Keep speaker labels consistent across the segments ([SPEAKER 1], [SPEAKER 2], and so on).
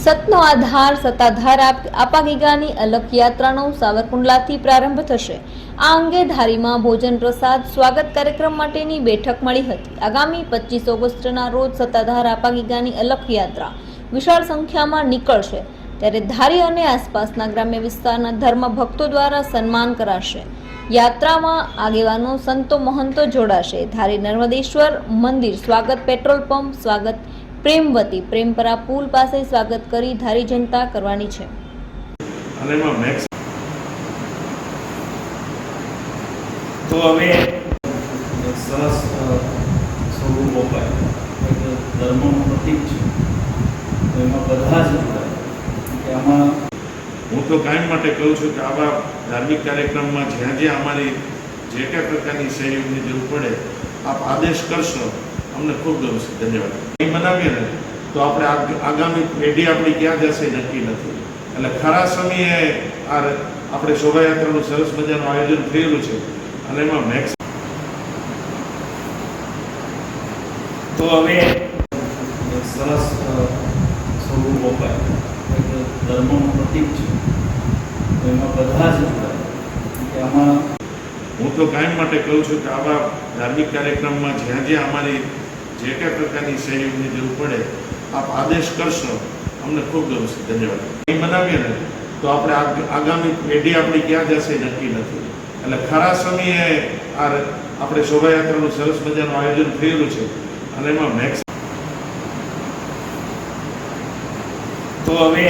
[SPEAKER 1] સતનો આધાર, સત્તાધાર આપાગીગાની અલગ યાત્રાનો સાવરકુંડલાથી પ્રારંભ થશે. આ અંગે ધારીમાં ભોજન પ્રસાદ, સ્વાગત કાર્યક્રમ માટેની બેઠક મળી હતી. આગામી પચીસ ઓગસ્ટના રોજ સત્તાધાર આપાગીગાની અલગ યાત્રા વિશાળ સંખ્યામાં નીકળશે. ત્યારે ધારી અને આસપાસના ગ્રામ્ય વિસ્તારના ધર્મ ભક્તો દ્વારા સન્માન કરાશે. યાત્રામાં આગેવાનો સંતો મહંતો જોડાશે. ધારી નર્મદેશ્વર મંદિર, સ્વાગત પેટ્રોલ પંપ, સ્વાગત પ્રેમવતી, પ્રેમપરા પુલ પાસે સ્વાગત કરી ધારી જનતા કરવાની છે.
[SPEAKER 2] તો હવે સરસ સ્વરૂપ ધર્મનું પ્રતીક છે. એમાં બધા જ કે
[SPEAKER 3] હું તો કાયમ માટે કહું છું કે આવા ધાર્મિક કાર્યક્રમમાં જ્યાં જ્યાં અમારી જે કંઈ પ્રકારની સહયોગની જરૂર પડે આપ આદેશ કરશો. અમને ખૂબ ગમશે ધન્યવાદ. અહીં બનાવીએ ને તો આપણે આગામી પેઢી આપણી ક્યાં જશે નક્કી નથી. એટલે ખરા સમયે આ આપણે શોભાયાત્રાનું સરસ મજાનું આયોજન થયેલું છે. અને એમાં મેક્સ
[SPEAKER 2] તો હવે સરસ સ્વરૂપ એક ધર્મનું પ્રતીક છે એમાં બધા જ આમાં
[SPEAKER 3] હું તો કાયમ માટે કહું છું કે આવા ધાર્મિક કાર્યક્રમમાં જ્યાં જ્યાં અમારી જે કંઈ પ્રકારની સહયોગની જરૂર પડે, આપ આદેશ કરશો. અમને ખૂબ ગમશે ધન્યવાદ. એ બનાવીએ ને, તો આપણે આગામી પેઢી આપણી ક્યાં જશે નક્કી નથી. એટલે ખરા સમયે આ આપણે શોભાયાત્રાનું સરસ મજાનું આયોજન થયેલું છે. અને એમાં મેક્સ
[SPEAKER 2] તો હવે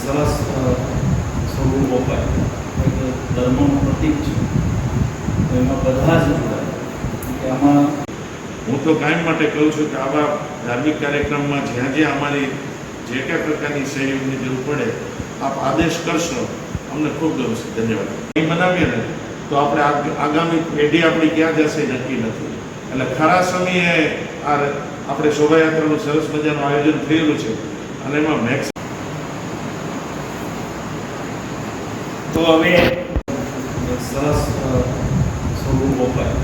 [SPEAKER 2] સરસ સ્વરૂપ અપાય. ધર્મનું પ્રતિક છે. એમાં બધા જ કે આમાં
[SPEAKER 3] હું તો કાયમ માટે કહું છું કે આવા ધાર્મિક કાર્યક્રમમાં જ્યાં જ્યાં અમારી જે કઈ પ્રકારની સહયોગની જરૂર પડે, આપ આદેશ કરશો. અમને ખૂબ ગમશે ધન્યવાદ. અહીં બનાવીએ ને, તો આપણે આગામી પેઢી આપણી ક્યાં જશે એ નક્કી નથી. એટલે ખરા સમયે આ આપણે શોભાયાત્રાનું સરસ મજાનું આયોજન થયેલું છે. અને એમાં મેક્સ
[SPEAKER 2] તો હવે સરસ સ્વરૂપ વપરાય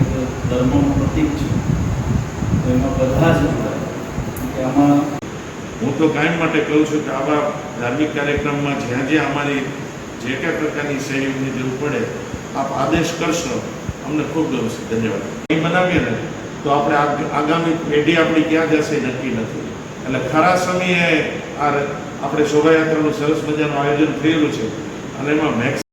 [SPEAKER 2] એક ધર્મનું પ્રતીક છે. તો એમાં બધા જ આમાં
[SPEAKER 3] હું તો કાયમ માટે કહું છું કે આવા ધાર્મિક કાર્યક્રમમાં જ્યાં જ્યાં અમારી જે કાંઈ પ્રકારની સહયોગની જરૂર પડે, આપ આદેશ કરશો. અમને ખૂબ ગમશે ધન્યવાદ. એ બનાવીએ ને, તો આપણે આગામી પેઢી આપણી ક્યાં જશે નક્કી નથી. એટલે ખરા સમયે આ આપણે શોભાયાત્રાનું સરસ મજાનું આયોજન થયેલું છે. અને એમાં મેક્સ